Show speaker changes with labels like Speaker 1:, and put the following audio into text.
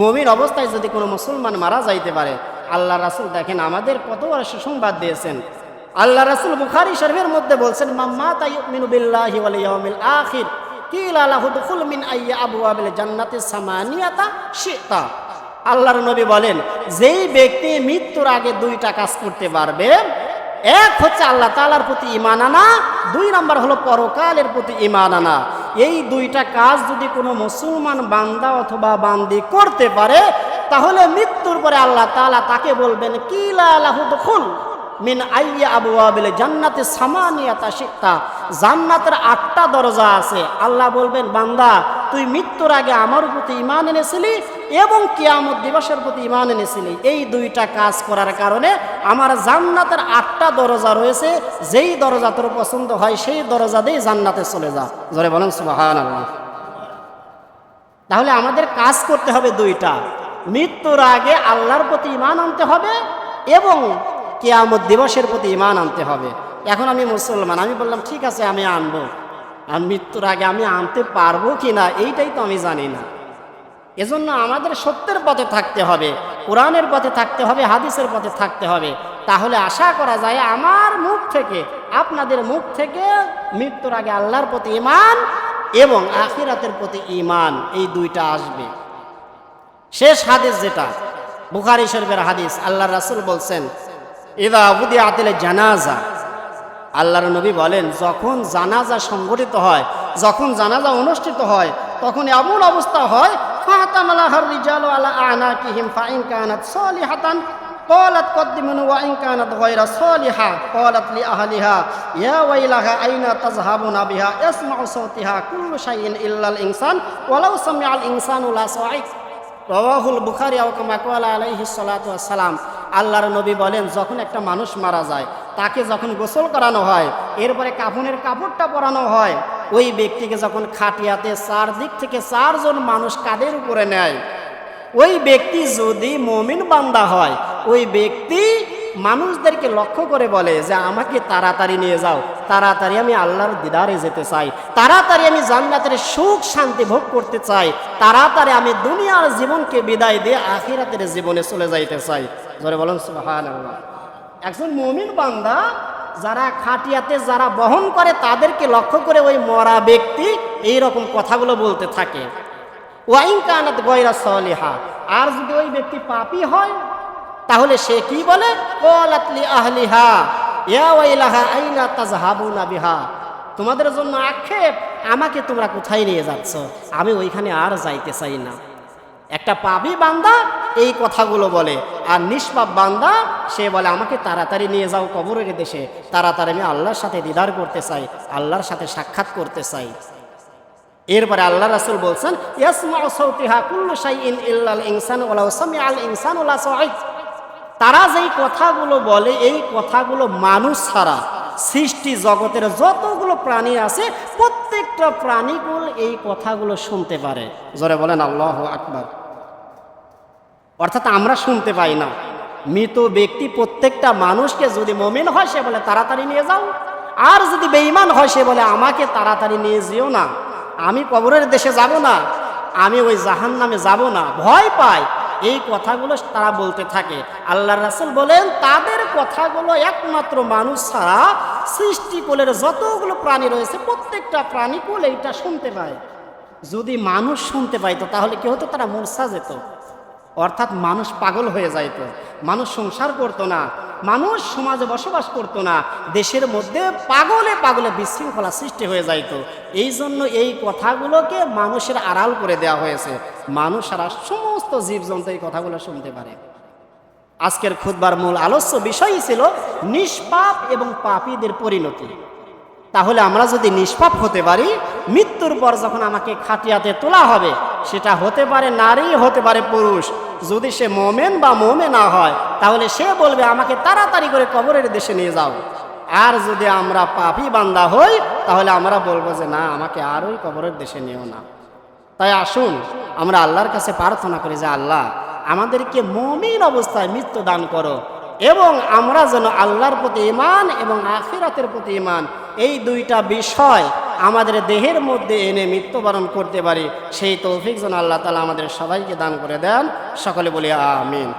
Speaker 1: মমিন অবস্থায় যদি কোনো মুসলমান মারা যাইতে পারে, আল্লাহ রাসুল দেখেন আমাদের কত বড় সুসংবাদ দিয়েছেন। আল্লাহ রাসুল বুখারি শরীফের মধ্যে বলছেন মাম্মা তাইমিনু বিল্লাহি ওয়াল ইয়াউমিল আখির, কিলা লাহু দুখুল মিন আইয়া আবওয়াবিল জান্নাতি সামানিয়াতা শিতা। আল্লাহর নবী বলেন, যেই ব্যক্তি মৃত্যুর আগে দুইটা কাজ করতে পারবে, এক হচ্ছে আল্লাহ তালার প্রতি ইমান আনা, দুই নম্বর হলো পরকালের প্রতি ইমান আনা। এই দুইটা কাজ যদি কোনো মুসলমান বান্দা অথবা বান্দি করতে পারে, তাহলে মৃত্যুর পরে আল্লাহ তালা তাকে বলবেন, কিলা লাহু দুখুল মিন আইয়া আবু আবিল জান্নাতে সামানিয়াতা শিক্ষা জান্নাতের আটটা দরজা আছে। আল্লাহ বলবেন, বান্দা, তুই মৃত্যুর আগে আমার প্রতি ইমান এনেছিলি এবং কিয়ামত দিবসের প্রতি ইমান এনেছিলি। এই দুইটা কাজ করার কারণে আমার জান্নাতের আটটা দরজা রয়েছে। যেই দরজা তোর পছন্দ হয়, সেই দরজা দিয়ে জান্নাতে চলে যা। জোরে বলেন সুবাহান আল্লাহ তাহলে আমাদের কাজ করতে হবে দুইটা। মৃত্যুর আগে আল্লাহর প্রতি ইমান আনতে হবে এবং কেয়ামত দিবসের প্রতি ইমান আনতে হবে। এখন আমি মুসলমান, আমি বললাম, ঠিক আছে, আমি আনব। আর মৃত্যুর আগে আমি আনতে পারব কি না, এইটাই তো আমি জানি না। এজন্য আমাদের সত্যের পথে থাকতে হবে, কোরআনের পথে থাকতে হবে, হাদিসের পথে থাকতে হবে। তাহলে আশা করা যায় আমার মুখ থেকে, আপনাদের মুখ থেকে মৃত্যুর আগে আল্লাহর প্রতি ইমান এবং আখিরাতের প্রতি ইমান এই দুইটা আসবে। শেষ হাদিস যেটা, বুখারি শরীফের হাদিস আল্লাহ রাসুল বলছেন, ইদা উদি আতিলে জানাজা। আল্লাহর নবী বলেন, যখন জানাজা সংগঠিত হয়, যখন জানাজা অনুষ্ঠিত হয় তখন এমন অবস্থা হয় ফাতামালাহার রিজাল আলা আনাকিহিম ফাইন কানাত সলিহাতান قالت قدموا وإن كانت غير صالحة قالت لأهلها يا ويلها أين تذهبون بها يسمع صوتها كل شيء إلا الإنسان ولو سمع الإنسان لا صعيد রওয়াহুল বুখারি আওকামা কোয়ালা আলাইহি সালাতু সালাম আল্লাহর নবী বলেন যখন একটা মানুষ মারা যায় তাকে যখন গোসল করানো হয় এরপরে কাফনের কাপড়টা পরানো হয় ওই ব্যক্তিকে যখন খাটিয়াতে চারদিক থেকে চারজন মানুষ কাদের উপরে নেয়? ওই ব্যক্তি যদি মমিন বান্দা হয়, ওই ব্যক্তি মানুষদেরকে লক্ষ্য করে বলে যে আমাকে তাড়াতাড়ি নিয়ে যাও, তাড়াতাড়ি আমি আল্লাহর দিদারে যেতে চাই, তাড়াতাড়ি আমি জান্নাতের সুখ শান্তি ভোগ করতে চাই, তাড়াতাড়ি আমি দুনিয়ার জীবনকে বিদায় দিয়ে আখিরাতের জীবনে চলে যাইতে চাই। ধরে বলুন একজন মমিন বান্দা যারা খাটিয়াতে, যারা বহন করে, তাদেরকে লক্ষ্য করে ওই মরা ব্যক্তি এই রকম কথাগুলো বলতে থাকে। ওয়াইন কানাত গয়রা সলিহা। আর যদি ওই ব্যক্তি পাপি হয়, তাহলে সে কি বলে? কলাতলি আহলিহা। ইয়া ওয়াইলাহা, আইনা তাজহাবুনা বিহা। তোমাদের জন্য আক্ষেপ। আমাকে তোমরা কোথায় নিয়ে যাচ্ছ? আমি ওইখানে আর যাইতে চাই না। একটা পাপি বান্দা এই কথাগুলো বলে। আর নিষ্পাপ বান্দা, সে বলে, আমাকে তাড়াতাড়ি নিয়ে যাও কবরের দেশে। তাড়াতাড়ি আমি আল্লাহর সাথে দিদার করতে চাই, আল্লাহর সাথে সাক্ষাৎ করতে চাই। এরপরে আল্লাহ রাসুল বলছেন তারা যেই কথাগুলো বলে, এই কথাগুলো মানুষ ছাড়া সৃষ্টি জগতের যতগুলো প্রাণী আছে, প্রত্যেকটা প্রাণীগুলো এই কথাগুলো শুনতে পারে। জোরে বলেন, আল্লাহ আকবার। অর্থাৎ আমরা শুনতে পাই না। মৃত ব্যক্তি প্রত্যেকটা মানুষকে যদি মমিন হয়, সে বলে, তাড়াতাড়ি নিয়ে যাও। আর যদি বেঈমান হয়, সে বলে, আমাকে তাড়াতাড়ি নিয়ে যেও না। আমি কবরের দেশে যাব না। আমি ওই জাহান নামে যাব না। ভয় পাই এই কথাগুলো তারা বলতে থাকে। আল্লাহ রাসুল বলেন, তাদের কথাগুলো একমাত্র মানুষ ছাড়া সৃষ্টিকুলের যতগুলো প্রাণী রয়েছে, প্রত্যেকটা প্রাণী প্রাণীকুল এইটা শুনতে পায়। যদি মানুষ শুনতে পাইতো, তাহলে কি হতো? তারা মূর্ছা যেত। অর্থাৎ মানুষ পাগল হয়ে যাইত, মানুষ সংসার করতো না, মানুষ সমাজে বসবাস করতো না, দেশের মধ্যে পাগলে পাগলে বিশৃঙ্খলা সৃষ্টি হয়ে যাইত। এই জন্য এই কথাগুলোকে মানুষের আড়াল করে দেওয়া হয়েছে। মানুষ সমস্ত জীবজন্তু এই কথাগুলো শুনতে পারে। আজকের খুদবার মূল আলস্য বিষয়ই ছিল নিষ্পাপ এবং পাপীদের পরিণতি। তাহলে আমরা যদি নিষ্পাপ হতে পারি, মৃত্যুর পর যখন আমাকে খাটিয়াতে তোলা হবে, সেটা হতে পারে নারী, হতে পারে পুরুষ। যদি সে মোমেন বা মোমে না হয়, তাহলে সে বলবে, আমাকে তাড়াতাড়ি করে কবরের দেশে নিয়ে যাও। আর যদি আমরা পাপি বান্দা হই, তাহলে আমরা বলব যে, না, আমাকে আর ওই কবরের দেশে নিও না। তাই আসুন, আমরা আল্লাহর কাছে প্রার্থনা করি যে, আল্লাহ, আমাদেরকে মমিন অবস্থায় মৃত্যু দান করো এবং আমরা যেন আল্লাহর প্রতি ইমান এবং আখিরাতের প্রতি ইমান এই দুইটা বিষয় আমাদের দেহের মধ্যে এনে মৃত্যুবরণ করতে পারি, সেই তৌফিক যেন আল্লাহ তালা আমাদের সবাইকে দান করে দেন। সকলে বলি আমিন।